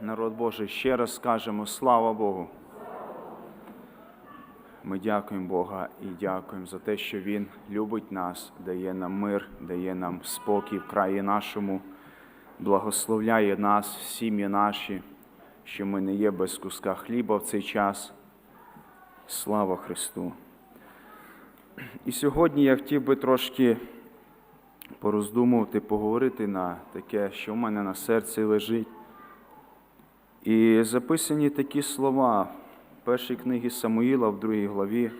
народ Божий, ще раз скажемо слава Богу. Ми дякуємо Бога і дякуємо за те, що Він любить нас, дає нам мир, дає нам спокій в краї нашому, благословляє нас, сім'ї наші, що ми не є без куска хліба в цей час. Слава Христу! І сьогодні я хотів би трошки пороздумувати, поговорити на таке, що в мене на серці лежить. І записані такі слова першій книгі Самуїла в другій главі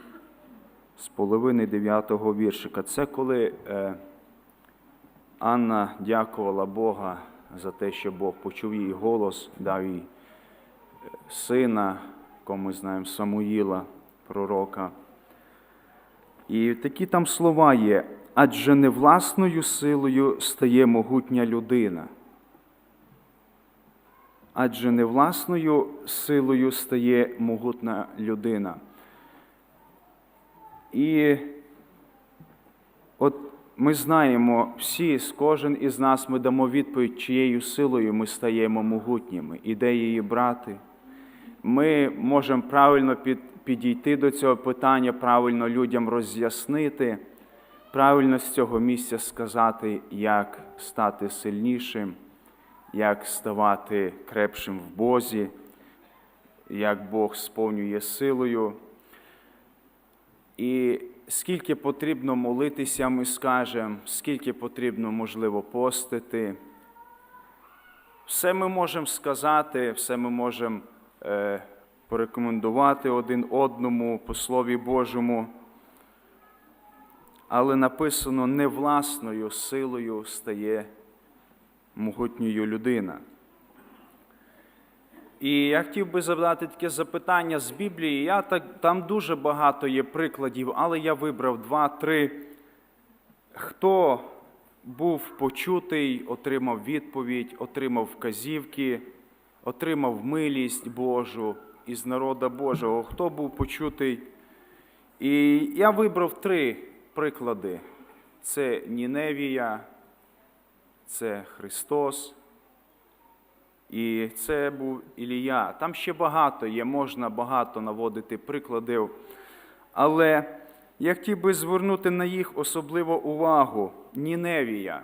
з половини дев'ятого віршика. Це коли е, Анна дякувала Бога за те, що Бог почув її голос, дав їй е, сина, кого ми знаємо, Самуїла, пророка. І такі там слова є, адже не власною силою стає могутня людина. Адже не власною силою стає могутна людина. І от ми знаємо, всі, кожен із нас ми дамо відповідь, чиєю силою ми стаємо могутніми, і де її брати. Ми можемо правильно підійти до цього питання, правильно людям роз'яснити, правильно з цього місця сказати, як стати сильнішим, як ставати крепшим в Бозі, як Бог сповнює силою. І скільки потрібно молитися, ми скажемо, скільки потрібно, можливо, постити. Все ми можемо сказати, все ми можемо е, порекомендувати один одному по Слові Божому. Але написано, не власною силою стає могутньою людина. І я хотів би задати таке запитання з Біблії. Я так, Там дуже багато є прикладів, але я вибрав два-три. Хто був почутий, отримав відповідь, отримав вказівки, отримав милість Божу із народа Божого, хто був почутий. І я вибрав три приклади: це Ніневія, це Христос. І це був Ілія. Там ще багато є, можна багато наводити прикладів. Але я хотів би звернути на їх особливо увагу. Ніневія.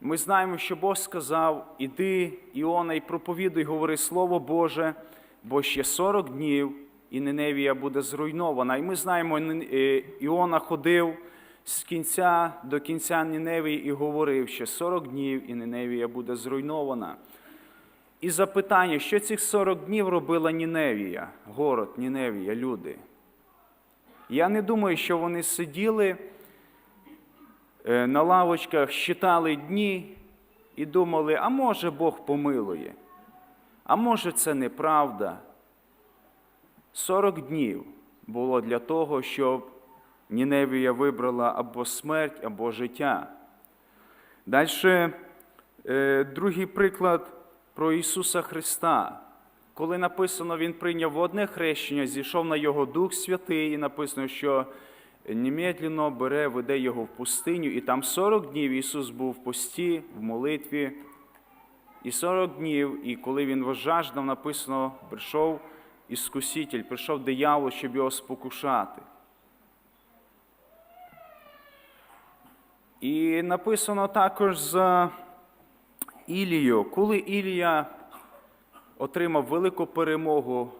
Ми знаємо, що Бог сказав: іди, Іона, і проповідуй, говори Слово Боже, бо ще 40 днів, і Ниневія буде зруйнована. І ми знаємо, Іона ходив з кінця до кінця Ніневії і говорив, що 40 днів і Ніневія буде зруйнована. І запитання, що цих 40 днів робила Ніневія, город, Ніневія, люди. Я не думаю, що вони сиділи на лавочках, считали дні і думали, а може Бог помилує, а може це неправда. 40 днів було для того, щоб Ніневія вибрала або смерть, або життя. Далі другий приклад про Ісуса Христа. Коли написано, Він прийняв одне хрещення, зійшов на Його Дух Святий, і написано, що немедленно бере, веде Його в пустиню, і там 40 днів Ісус був в пості, в молитві. І 40 днів, і коли Він возжаждав, написано, прийшов іскуситель, прийшов диявол, щоб його спокушати. І написано також за Ілію, коли Ілія отримав велику перемогу.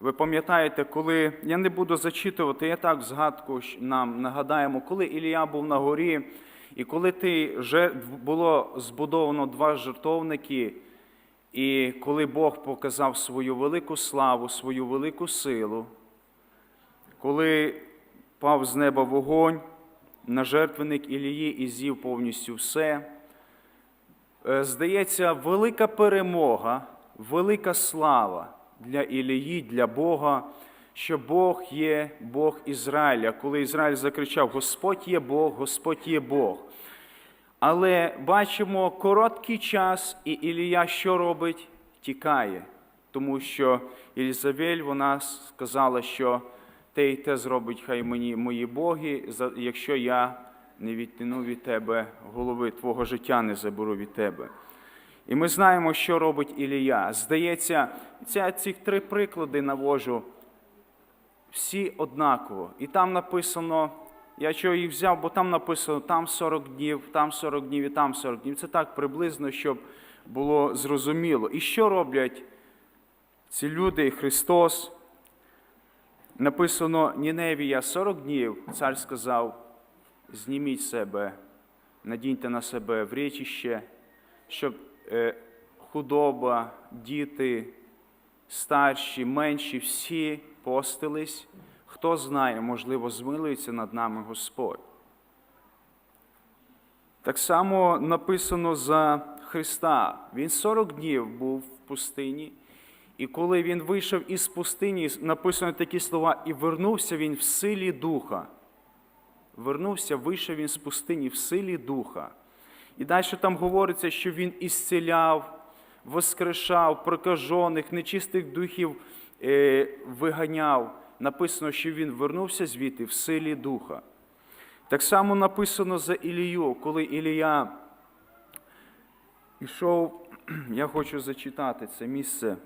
Ви пам'ятаєте, коли я не буду зачитувати, я так згадку нам нагадаємо, коли Ілія був на горі, і коли ти було збудовано два жертовники, і коли Бог показав свою велику славу, свою велику силу, коли пав з неба вогонь на жертвенник Ілії і з'їв повністю все. Здається, велика перемога, велика слава для Ілії, для Бога, що Бог є Бог Ізраїля. Коли Ізраїль закричав: Господь є Бог, Господь є Бог. Але бачимо короткий час, і Ілія що робить? Тікає, тому що Єлізавель вона сказала, що те і те зробить хай мені мої боги, якщо я не відтяну від тебе голови, твого життя не заберу від тебе. І ми знаємо, що робить Ілія. Здається, ця, ці три приклади навожу всі однаково. І там написано, я чого їх взяв, бо там написано там 40 днів, там 40 днів і там 40 днів. Це так приблизно, щоб було зрозуміло. І що роблять ці люди, Христос? Написано Ніневія 40 днів. Цар сказав: зніміть себе, надіньте на себе врічище, щоб е, худоба, діти, старші, менші, всі постились. Хто знає, можливо, змилується над нами Господь. Так само написано за Христа. Він 40 днів був в пустині, і коли він вийшов із пустині, написано такі слова, і вернувся він в силі духа. Вернувся, вийшов він з пустині в силі духа. І далі там говориться, що він ісціляв, воскрешав, прокажених, нечистих духів е, виганяв. Написано, що він вернувся звідти в силі духа. Так само написано за Ілію, коли Ілія йшов, я хочу зачитати це місце.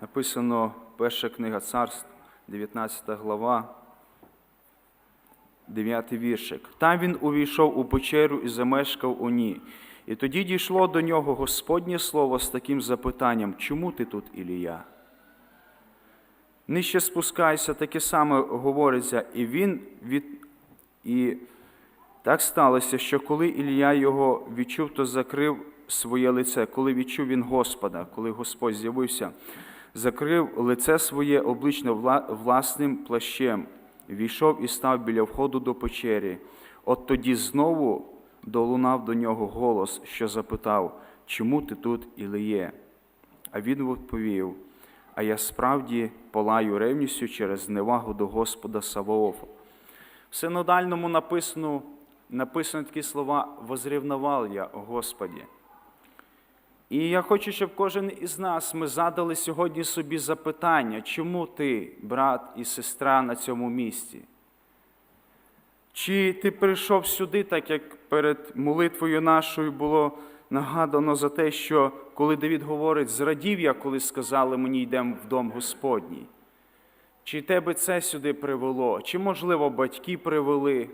Написано перша книга царств, 19 глава, 9 віршик. Там він увійшов у печеру і замешкав у ній. І тоді дійшло до нього Господнє слово з таким запитанням: чому ти тут, Ілія? Нижче спускайся, таке саме говориться, і він від. І так сталося, що коли Ілія його відчув, то закрив своє лице. Коли відчув він Господа, коли Господь з'явився, закрив лице своє облично власним плащем, війшов і став біля входу до печері. От тоді знову долунав до нього голос, що запитав, чому ти тут, Ілиє? А він відповів, а я справді палаю ревністю через невагу до Господа Саваофа. В синодальному написано, написано такі слова «возрівнував я, Господі. І я хочу, щоб кожен із нас ми задали сьогодні собі запитання, чому ти, брат і сестра, на цьому місці? Чи ти прийшов сюди, так як перед молитвою нашою було нагадано за те, що коли Давід говорить, зрадів я, коли сказали мені йдемо в дом Господній? Чи тебе це сюди привело? Чи, можливо, батьки привели?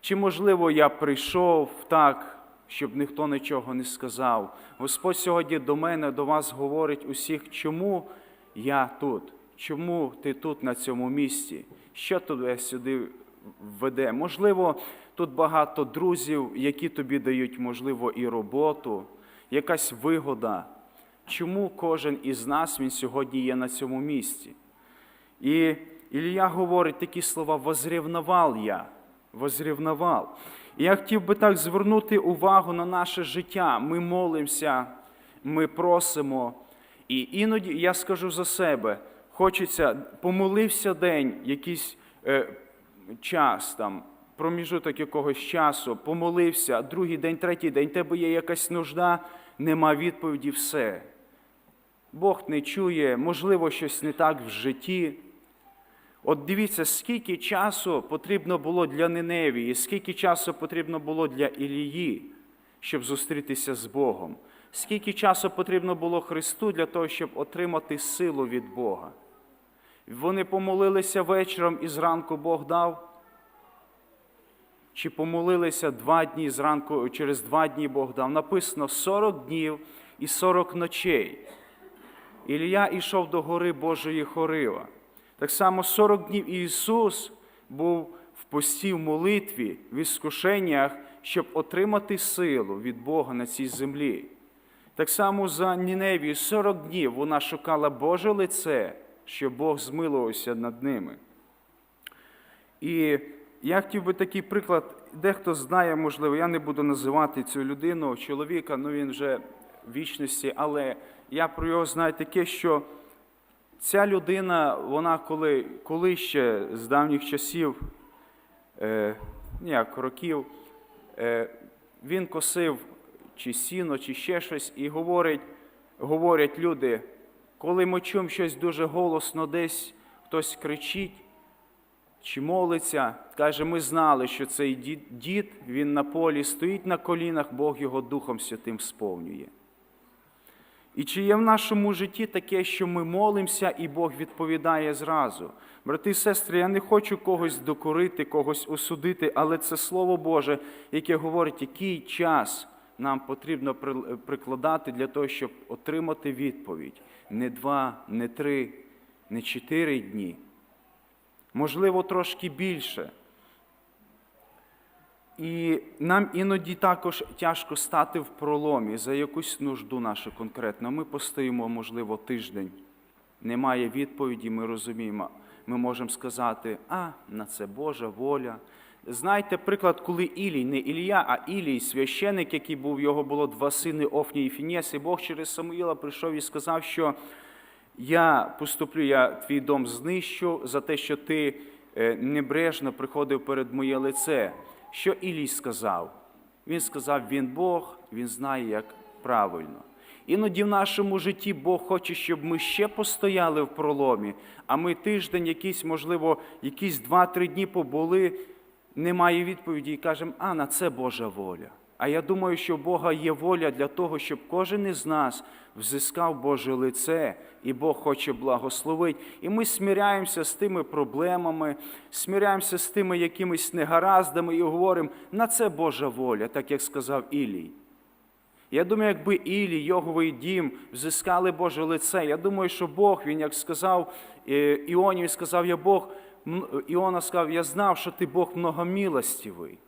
Чи, можливо, я прийшов так, щоб ніхто нічого не сказав? Господь сьогодні до мене, до вас говорить усіх, чому я тут? Чому ти тут, на цьому місці? Що тебе сюди веде? Можливо, тут багато друзів, які тобі дають, можливо, і роботу, якась вигода. Чому кожен із нас він сьогодні є на цьому місці? І Ілія говорить такі слова «возрівнував я, возрівнував». Я хотів би так звернути увагу на наше життя. Ми молимося, ми просимо. І іноді я скажу за себе, хочеться, помолився день, якийсь е, час там, проміжуток якогось часу, помолився, другий день, третій день, тебе є якась нужда, нема відповіді, все. Бог не чує, можливо, щось не так в житті. От дивіться, скільки часу потрібно було для Ниневії, скільки часу потрібно було для Ілії, щоб зустрітися з Богом. Скільки часу потрібно було Христу для того, щоб отримати силу від Бога. Вони помолилися вечором і зранку Бог дав. Чи помолилися два дні зранку, через два дні Бог дав. Написано 40 днів і 40 ночей. Ілія йшов до гори Божої Хорива. Так само 40 днів Ісус був в пості в молитві, в іскушеннях, щоб отримати силу від Бога на цій землі. Так само за Ніневію 40 днів вона шукала Боже лице, щоб Бог змилувався над ними. І я хотів би такий приклад, дехто знає, можливо, я не буду називати цю людину, чоловіка, ну він вже в вічності, але я про його знаю таке, що ця людина, вона коли, коли ще з давніх часів, е, ніяк років, е, він косив чи сіно, чи ще щось, і говорить, говорять люди, коли ми чуємо щось дуже голосно десь, хтось кричить, чи молиться, каже, ми знали, що цей дід, він на полі стоїть на колінах, Бог його Духом Святим сповнює. І чи є в нашому житті таке, що ми молимося, і Бог відповідає зразу? Брати і сестри, я не хочу когось докорити, когось осудити, але це Слово Боже, яке говорить, який час нам потрібно прикладати для того, щоб отримати відповідь. Не два, не три, не чотири дні. Можливо, трошки більше. І нам іноді також тяжко стати в проломі за якусь нужду нашу конкретно. Ми постоїмо, можливо, тиждень. Немає відповіді, ми розуміємо. Ми можемо сказати, а, на це Божа воля. Знаєте, приклад, коли Ілій, не Ілія, а Ілій, священик, який був, його було два сини Офні і Фінєс, і Бог через Самуїла прийшов і сказав, що я поступлю, я твій дом знищу за те, що ти е, небрежно приходив перед моє лице. Що Ілій сказав? Він сказав, він Бог, він знає, як правильно. Іноді в нашому житті Бог хоче, щоб ми ще постояли в проломі, а ми тиждень, якийсь, можливо, якісь два-три дні побули, немає відповіді і кажемо, а на це Божа воля. А я думаю, що в Бога є воля для того, щоб кожен із нас взискав Боже лице, і Бог хоче благословити. І ми сміряємося з тими проблемами, сміряємося з тими якимись негараздами і говоримо, на це Божа воля, так як сказав Ілій. Я думаю, якби Ілі, Йоговий дім взискали Боже лице, я думаю, що Бог, він як сказав е, Іоні, сказав, я Бог, Іона сказав, я знав, що ти Бог многомилостивий.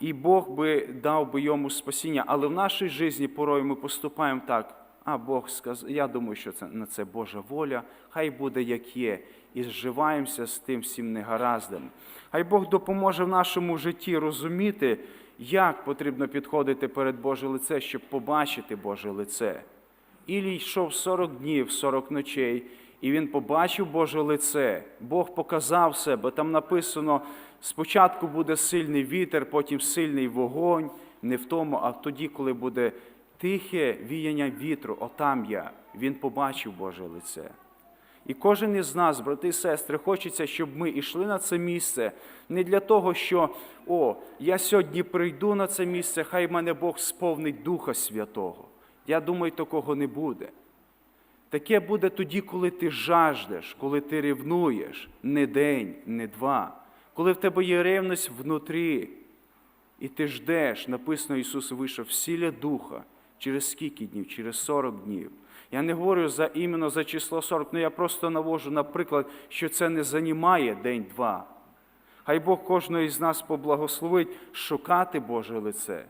І Бог би дав би йому спасіння. Але в нашій житті порою ми поступаємо так. А Бог сказав, я думаю, що це на це Божа воля, хай буде як є, і зживаємося з тим всім негараздом. Хай Бог допоможе в нашому житті розуміти, як потрібно підходити перед Боже лице, щоб побачити Боже лице. Ілій йшов 40 днів, 40 ночей, і він побачив Боже лице. Бог показав себе. Там написано: спочатку буде сильний вітер, потім сильний вогонь, не в тому, а тоді, коли буде тихе віяння вітру, отам я. Він побачив Боже лице. І кожен із нас, брати і сестри, хочеться, щоб ми йшли на це місце не для того, що о, я сьогодні прийду на це місце, хай мене Бог сповнить Духа Святого. Я думаю, такого не буде. Таке буде тоді, коли ти жаждеш, коли ти ревнуєш не день, не два, коли в тебе є ревність внутрі, і ти ждеш, написано, Ісус вийшов в сілля Духа. Через скільки днів? Через 40 днів. Я не говорю за іменно за число 40, але я просто навожу наприклад, що це не займає день-два. Хай Бог кожного із нас поблагословить шукати Боже лице,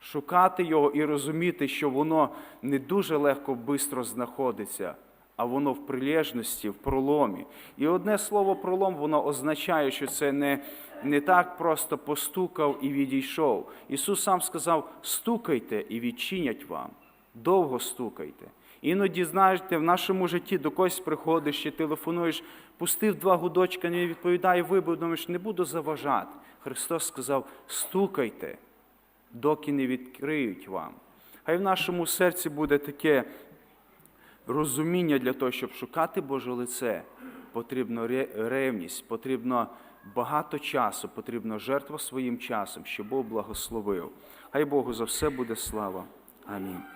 шукати Його і розуміти, що воно не дуже легко швидко знаходиться, а воно в прилежності, в проломі. І одне слово пролом, воно означає, що це не, не так просто постукав і відійшов. Ісус сам сказав: стукайте і відчинять вам. Довго стукайте. Іноді, знаєте, в нашому житті до когось приходиш і телефонуєш, пустив два гудочка, не відповідає, думаєш, не буду заважати. Христос сказав: стукайте, доки не відкриють вам. Хай в нашому серці буде таке розуміння для того, щоб шукати Боже лице, потрібно ревність, потрібно багато часу, потрібно жертва своїм часом, щоб Бог благословив. Хай Богу за все буде слава. Амінь.